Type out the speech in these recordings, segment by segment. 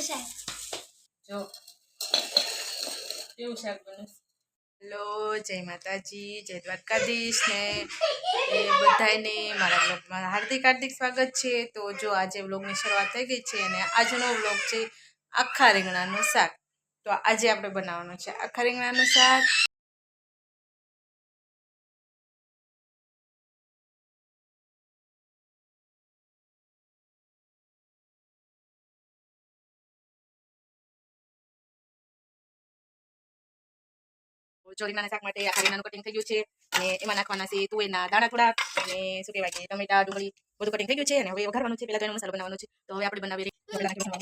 શાક જો. કેવું શાક બને હેલો જય માતાજી જય દ્વારકાધીશ ને એ બધાને મારા બ્લોગમાં હાર્દિક હાર્દિક સ્વાગત છે. તો જો આજે બ્લોગની શરૂઆત થઈ ગઈ છે અને આજનો બ્લોગ છે આખા રીંગણાનું શાક. તો આજે આપણે બનાવવાનું છે આખા રીંગણાનું શાક. રીંગણાના શાક માટે આખા રીંગણાનું કટિંગ થઈ ગયું છે અને એમાં નાખવાના છે તુવેરના દાણા થોડા અને શું કહેવાય કે ટમેટા, ડુંગળી બધું કટિંગ થઈ ગયું છે અને હવે વઘારવાનું છે. પહેલાં તો એનો મસાલો બનાવવાનો છે. તો હવે આપણે બનાવી મસાલો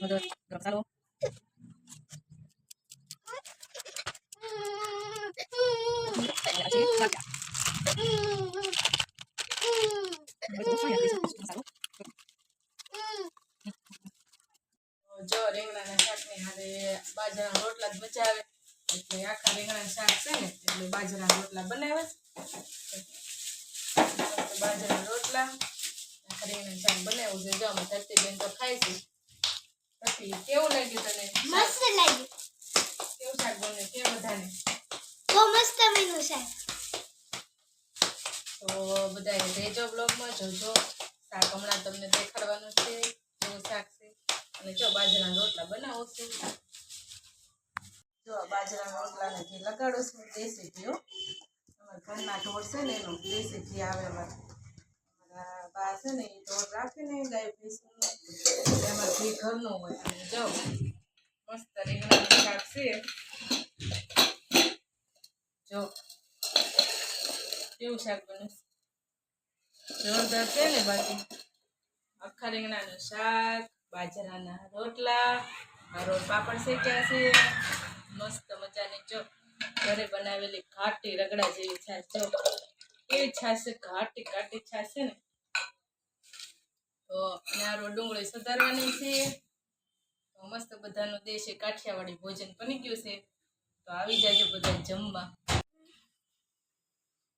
બધો ગરમ મસાલો અને આજે મરચાં. બધું ફાઇનલ થઈ જશે મસાલો જો રીંગણાના શાકની હારે બાજરાના રોટલા જ બચાવે. એટલે આખા રીંગણાના શાક છે ને એટલે બાજરાના રોટલા બનાવે. બાજરાના રોટલા આખા રીંગણાનું શાક બનાવ્યું છે. જો અમે ધરતી બેન તો ખાઈ છે. પછી કેવું લાગ્યું તને મસ્ત લાગ્યું. કેવું શાક બને કે બધાને? બહુ મસ્ત બન્યું શાક. તો બધાએ રેજો બ્લોગમાં જોજો. શાક હમણાં તમને દેખાડવાનું શાક છે. જો બાજરાના રોટલા બનાવો છું. જો બાજરાના રોટલાને જે લગાડો છું દેશી ઘીઓ. અમારા ઘરના ઢોર છે ને એનું દેશી ઘી આવે અમારે. બા છે ને એ ઢોર રાખે ને ગાય ભેંસનું એમાં ઘી ઘરનું હોય અને જો મસ્ત રીંગણાનું શાક છે. જો. કેવું શાક બને? જોરદાર છે ને બાકી. આખા રીંગણાનું શાક. બાજરાના રોટલા, મારો પાપડ શેક્યા છે. મસ્ત મજાની જો ઘરે બનાવેલી ઘાટી રગડા જેવી છાશ. જો કેવી છાશ ઘાટી ઘાટી છાશ છે ને. તો અને ડુંગળી સુધારવાની છે. તો મસ્ત બધાનું દેશી કાઠિયાવાડી ભોજન બની ગયું છે. તો આવી જાજો બધા જમવા.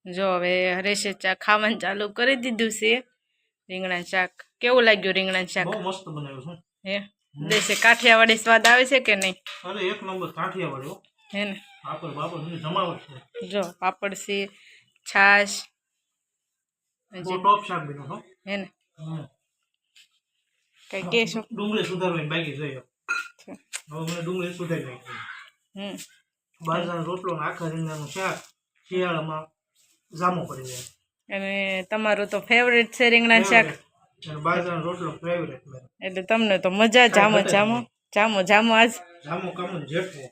જો હવે હરેશે ચા ખાવાનું ચાલુ કરી દીધું છે. રીંગણા શાક. કેવું લાગ્યું રીંગણા શાક? બહુ મસ્ત બનાવ્યું છે. હે? દેશે કાઠિયાવાડી સ્વાદ આવે છે કે નહીં? અરે એક નંબર કાઠિયાવાડી હે. ને? પાપડ બાપડની જમાવટ છે. જો પાપડ છે છાશ બહુ ટોપ શાક બન્યું હો. હે ને? કઈ કે કહેશું ડુંગળી સુધારવાની બાકી છે. હવે મને ડુંગળી સુધારી નાખી. હમ. બાજરાનો રોટલો ને આખા રીંગણાનું શાક શિયાળામાં જામો પડી જાય. અને તમારું તો ફેવરેટ છે રીંગણા શાક. રોટલો ફેવરેટ એટલે તમને તો મજા જામો જામો. જામો જામો આજ. જામો કામો જેઠવો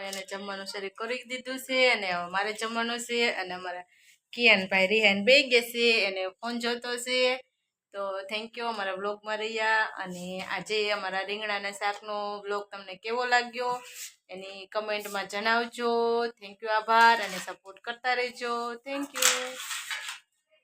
એને જમવાનું શરૂ કરી દીધું છે અને મારે જમવાનું છે અને અમારા કિયાનભાઈ રિહાન બે ગયા છે એને ફોન જોતો છે. તો થેન્ક યુ અમારા બ્લોગમાં રહ્યા અને આજે અમારા રીંગણાના શાકનો બ્લોગ તમને કેવો લાગ્યો એની કમેન્ટમાં જણાવજો. થેન્ક યુ આભાર અને સપોર્ટ કરતા રહેજો. Thank you